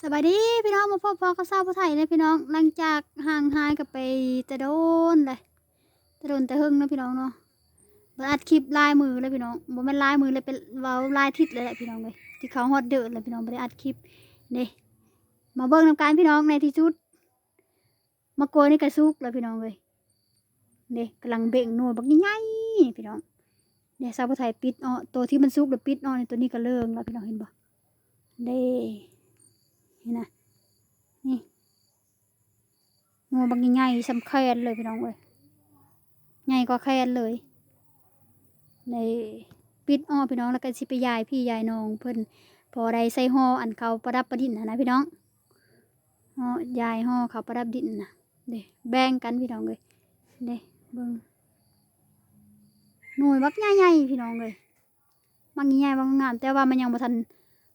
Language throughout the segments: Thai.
สวัสดีพี่น้องมาพบพอกับสาผู้ไทยเลยพี่น้องหลังจากห่างหายกับไปจะโดนเลยจะโดนแต่หึ่งเนาะพี่น้องเนาะบ่อัดคลิปลายมือเลยพี่น้องบ่แม่นลายมือเลยเป็นเว้าลายทิศเลยแหละพี่น้องเลยที่เขาฮอดเดินเลยพี่น้องบ่ได้อัดคลิปนี่มาเบิ่งนำการพี่น้องในที่สุดมาโกยนี่กระซุกเลยพี่น้องเลยนี่กำลังเบ่งหน่วยบักใหญ่ๆพี่น้องเนี่ยสาผู้ไทยปิดอ้อตัวที่มันซุกแล้วปิดอ้อในตัวนี้ก็เลิงแล้วพี่น้องเห็นบ่เด้ นี่นะนี่งูบางใหญ่สำแคนเลยพี่น้องเว้ยใหญ่กว่าแคนเลยในปิดอ้อพี่น้องแล้วก็สิไปยายพี่ยายน้องเพิ่นพอได้ใส่ห่ออันเขาประดับประดิษฐ์นะนะพี่น้องห่อยายห่อเขาประดับดินนะเด้แบ่งกันพี่น้องเลยเด้เบิ่งหน่วยบักใหญ่ๆพี่น้องเลยบางใหญ่บางงามแต่ว่ามันยังบ่ทัน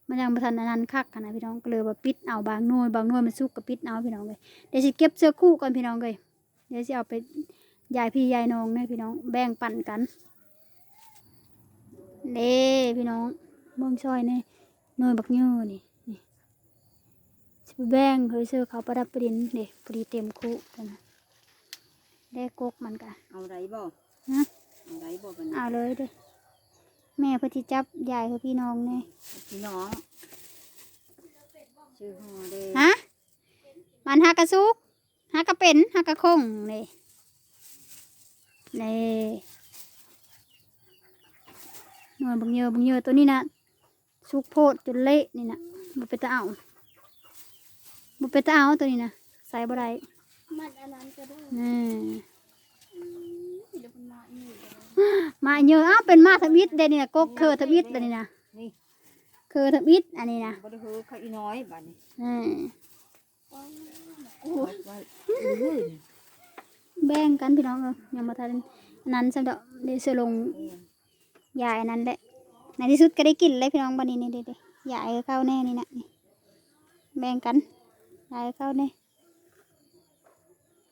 มันยังบ่ทันอันนั้นคักกันนะพี่น้องก็เลยว่าปิดเอาบางหน่วยบางหน่วยมันสุกก็ปิดเอาพี่น้องเลยเดี๋ยวสิเก็บเสื้อคู่ก่อนพี่น้องเลยเดี๋ยวสิเอาไปยายพี่ยายน้องเนี่ยพี่น้องแบ่งปันกันเด้พี่น้องเบิ่งซอยนี่หน่วยบักเยอะนี่นี่สิไปแบ่งเฮ้ยเสื้อเขาประดับประดินเด้พอดีเต็มคู่กันนะได้กกมันกะเอาไรบ่ฮะเอาไรบ่กันเอาเลยเด้อ แม่เพื่อที่จับยายคือพี่น้องเนี่ยพี่น้องชื่อฮอเด้ฮะมันหากระซุกหากระเป็นหากระคงนี่นี่หน่วยบางเยอะบางเยอะตัวนี้นะสุกโพดจนเละนี่นะบุเป็นตาเอาบุเป็นตาเอาตัวนี้นะใส่บ่ได้มันอันนั้นก็ได้นี่เดี๋ยว มันมาอีกมาเยอะอ้าวเป็นมาทวิตเดยวนี่นะกกเคอทวิตตัวนี้นะนี่เคอทวิตอันนี้นะบ่ได้เฮือเขาอีน้อยบัดนี้อืมโอ้ยไว้อื้อแบ่งกันพี่น้องเออยังมาทันอันนั้นสำหรับเดยวเสอลงนี่ยายอันนั้นแหละในที่สุดก็ได้กินเลยพี่น้องบันนี้นี่เด็ดยายก็เข้าแน่นี่นะนี่แบ่งกันยายก็เข้าแน่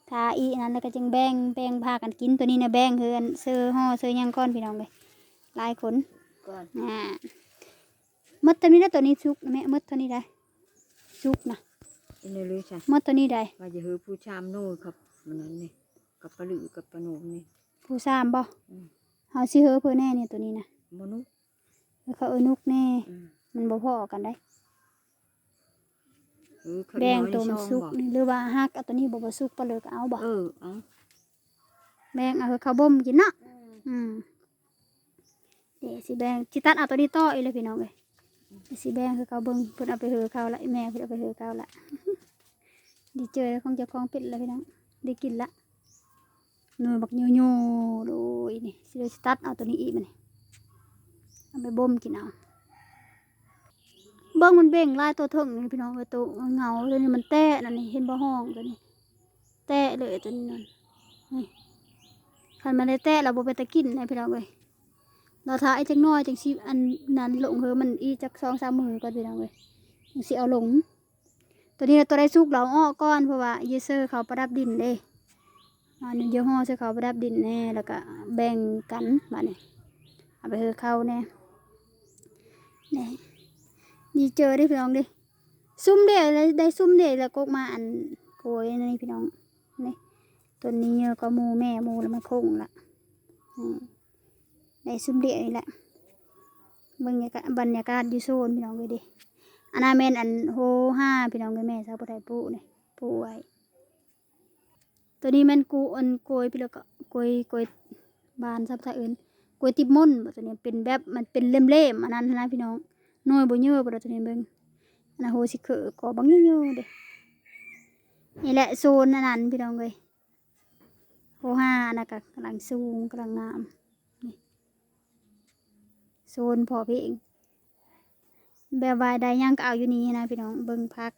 ทาอีอันนั้นแล้วก็จึงแบ่งแบ่งพากันกินตัวนี้นะแบ่งคืออันเสื้อห่อเสื้อหยังก้อนพี่น้องเลยหลายคนก่อนอ่าหมดตัวนี้นะตัวนี้ซุกนะแม่หมดตัวนี้ได้ซุกนะอินเลยเลยจ้ะหมดตัวนี้ได้ว่าจะเฮือผู้ชามโน่ครับมันนั้นนี่กับปลาหลือกับปลาโหนมนี่ผู้สามบ่อืมเฮาสิเฮอเพื่อแน่เนี่ยตัวนี้นะมนุษย์แล้วเขาเอ้นุกแน่อืมมันบ่พอกันได้เออเขาแบ่อีงน้อยตัวมันช่องสุกบ่นี่หรือว่าฮักเอาตัวนี้บ่บ่สุกปลาเลยก็เอาบ่เออเอาแบ่งเอาคือข้าวบ่มกินเนาะอืมเดี๋ยวสิแบ่งสิตัดเอาตัวนี้ต่ออีกเลยพี่น้องเอ้ยเดี๋ยวสิแบ่งคือเขาวเบิ่งเพิ่นเอาไปเหือเขาวละแม่เพิ่นเอาไปเหือเขาวละดีเจอแล้วของเจ้าของเป็ดแล้วพี่น้องได้กินละหน่วยบักโยโย่โดยนี่สิได้สิตัดเอาตัวนี้อีกมันเอาไปบ่มกินเอา เบิ่งมันเบ่งลายตัวเถิงนี่พี่น้องเอ้ยตัวเงาตัวนี้มันแตะนั่นนี่เห็นบ่ห้องตัวนี้แตะเลยตัวนี้นั่นนี่คันมันได้แตะเราบ่ไปตะกินนะพี่น้องเอ้ยเราทาไอ้จังน้อยจังสิอันนั้นลงเฮอมันอีจักสองสามมือก่อนพี่น้องเอ้ยจังสิเอาลง ตัวนี้ตัวได้สุกเราอ้อก้อนเพราะว่าเยเซอร์เขาประดับดินเด้อันนี้ยี่ห้อเสื้เขาประดับดินแน่แล้วก็แบ่งกันบัดนี้เอาไปเฮอเข้าแน่นี่ นี่เจอได้พี่น้องดิซุ่มเด็เลยได้ซุ่มเด็แล้วก็มาอันโกยนี่พี่น้องนี่ตัวนี้เยอะก็มูแม่มูแล้วมันคงละได้ซุ่มเดียวนี่แหละบรรยากาศบรรยากาศอยู่โซนพี่น้องเลยดิอันนั้นเป็นอันโฮห้าพี่น้องเลยแม่สาวผู้ไทยปูนี่ปูไว้ตัวนี้แมันกูอันโกยไปแล้วก็โกยโกยบานซับทะเอินโกยติบมุ่นบ่ตัวนี้เป็นแบบมันเป็นเล่มๆอันนั้นนะพี่น้อง น้อยบ่เยอะบ่ตัวนี้เบิ่งอันนั้นโฮสิเขอก็บังเยอะๆเด้นี่แหละโซนอันนั้นพี่น้องเลยโฮห้านะกะกำลังสูงกำลังงามนี่โซนพอเพลงแบบว่าได้หยังก็เอาอยู่นี่นะพี่น้องเบิ้งพัก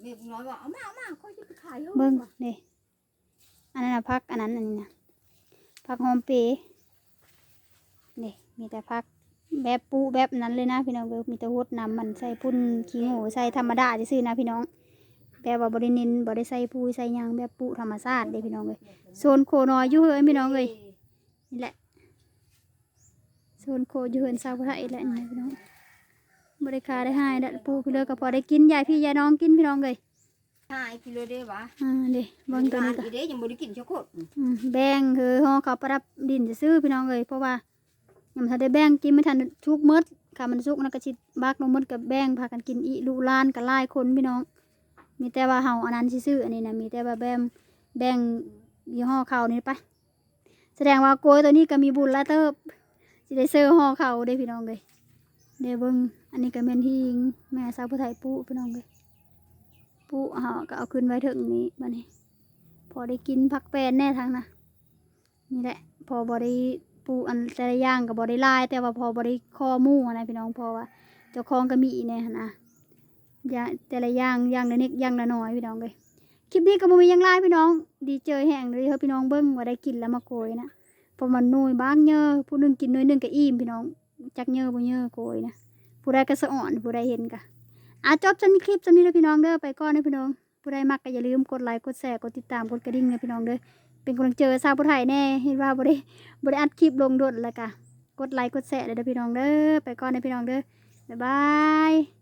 แม่ผู้น้อยว่าเอามาเอามาค่อยจะไปขายเฮาเบิ้งนี่อันนั้นนะพักอันนั้นอันนี้นะพักหอมเปรย์นี่มีแต่พัก แบบปูแบบนั้นเลยนะพี่น้องเว้ยมีแต่หดน้ำมันใส่พุ่นขี้งูใส่ธรรมดาจะซื้อๆนะพี่น้องแบบว่าบริเน้นบริใส่ปูใส่หยังแบบปูธรรมชาติเด้พี่น้องเลยโซนโคน้อยอยู่เฮ้ยพี่น้องเลยนี่แหละโซนโคอยู่เฮือนซาวไทยแหละนี่พี่น้องบได้คาได้หายได้ปูพี่เลยก็พอได้กินยายพี่ยายน้องกินพี่น้องเลยหายกิโลเด้วะอ่าเด้เบิ่งตัวนี้ก็อีเด้ยังบ่ได้กินช็อกโกแลตอืมแบ่งคือห่อเขาวประดับดินจะซื้อๆพี่น้องเลยเพราะว่า ยังทันได้แบ่งกินไม่ทันชุกหมดค่ะมันสุกนะก็สิบักลงหมดกับแบ่งพากันกินอีลูลานกับหลายคนพี่น้อง มีแต่ว่าเฮาอันนั้นซื้ออันนี้นะมีแต่ว่าแบ่งแบ่งยี่ห้อเขานี่ไป แสดงว่าโกยตัวนี้ก็มีบุญแล้วเติบสิได้เซอร์ห่อเขาได้พี่น้องเลยเดี๋ยวเบิ่งอันนี้ก็เป็นที่แม่สาวผู้ไทยปูพี่น้องเลยปูเฮาก็เอาขึ้นไว้ถึงนี้บัดนี้ พอได้กินผักแปนแน่ทั้งนะนี่แหละ พอบอได้ ปูอันแต่ละอย่างกับบอได้ลาย แต่ว่าพอบอได้ข้อมู่อะไรพี่น้องพอว่าเจ้าของก็มีแน่หั้นะอย่างแต่ละอย่างอย่างละนิดอย่างละน้อยพี่น้องเลยคลิปนี้ก็บ่มียังไลายพี่น้อง ดีเจอแห้งเลยเฮ้ยพี่น้องเบิ้งว่าได้กินแล้วมาโกยนะเพอมันนุ่ยบ้างเยอะผู้หนึงกินน้อยหนึงก็อิ่มพี่น้องจักเยอะบ่เยอะโกยนะผู้ใดก็สะอ่อนผู้ใดเห็นก็อะจบจนมีคลิปจำนี้เลยพี่น้องเด้อไปก่อนนะพี่น้องผู้ใดมักก็อย่าลืมกดไลค์กดแชร์กดติดตามกดกระดิ่งนะพี่น้องเด้อ เป็นกำลังเจอสาวผู้ไทยแน่เห็นว่าบริบริอัดคลิปลงโดดแล้วกะกดไลค์กดแชร์เลยเด้อพี่น้องเด้อไปก่อนเด้อพี่น้องเด้อบ๊ายบาย